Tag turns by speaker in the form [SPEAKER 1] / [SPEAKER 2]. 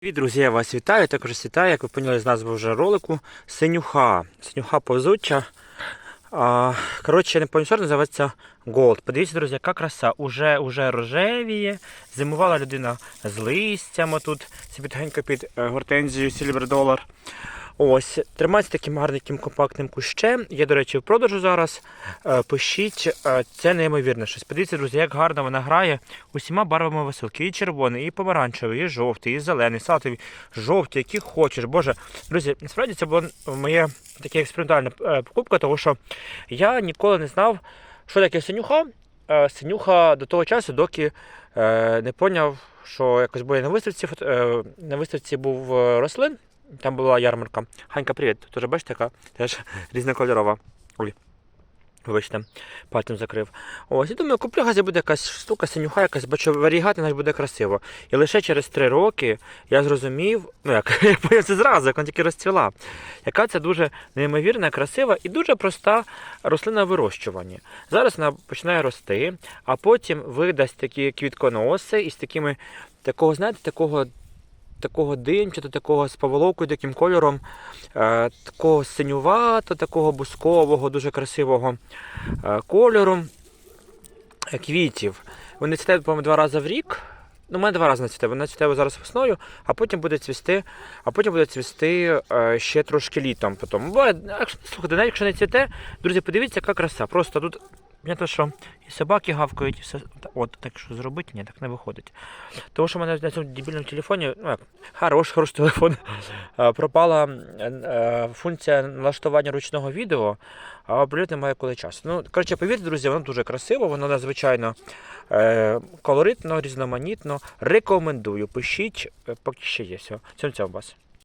[SPEAKER 1] Привіт, друзі, я вас вітаю. Також вітаю, як ви поняли з назви вже ролику, синюха. Синюха повзуча. А, коротше, не помісор називається Gold. Подивіться, друзі, яка краса. Уже, уже рожевіє. Зимувала людина з листям отут. Це тихенько під е, гортензію Silver Dollar. Ось, тримається таким гарненьким компактним кущем. Є, до речі, в продажу зараз. Е, Пишіть, е, це неймовірне щось. Подивіться, друзі, як гарно вона грає усіма барвами веселки. І червоний, і помаранчевий, і жовтий, і зелений, салатовий, жовтий, який хочеш. Боже, друзі, насправді це була моя така експериментальна е, покупка, тому що я ніколи не знав, що таке синюха. Синюха до того часу, доки не поняв, що якось бо я на виставці, на виставці був рослин. Там була ярмарка. Ханька, привіт. Тоже бачите, яка теж різнокольорова. Ой. Вибачте, пальцем закрив. Ось, і думаю, куплю газі буде якась штука, синюха, якась, бачу, варігати навіть буде красиво. І лише через три роки я зрозумів, ну як я поняв це зразу, як вона тільки розцвіла, яка це дуже неймовірна, красива і дуже проста рослина в вирощуванні. Зараз вона починає рости, а потім видасть такі квітконоси із такими, такого, знаєте, такого такого димчато, такого з поволокою, таким кольором, е, такого синювато, такого бускового, дуже красивого е, кольору е, квітів. Вони цвітають, по-моєму, два рази в рік. Ну, у мене два рази не. Вона цвіте зараз весною, а потім буде цвісти, а потім буде цвісти ще трошки літом. Потім. Якщо- слухайте, навіть якщо не цвіте, друзі, подивіться, яка краса. Просто тут. Понятно, що і собаки гавкають, і все. От, так що зробити, ні, так не виходить. Тому що в мене на цьому дебільному телефоні, ну як, хороший, хороший телефон, е, пропала е, функція налаштування ручного відео, а обрити немає коли часу. Ну, коротше, повірте, друзі, воно дуже красиво, воно надзвичайно е, колоритно, різноманітно. Рекомендую. Пишіть, поки ще є. Всього. Всім вас.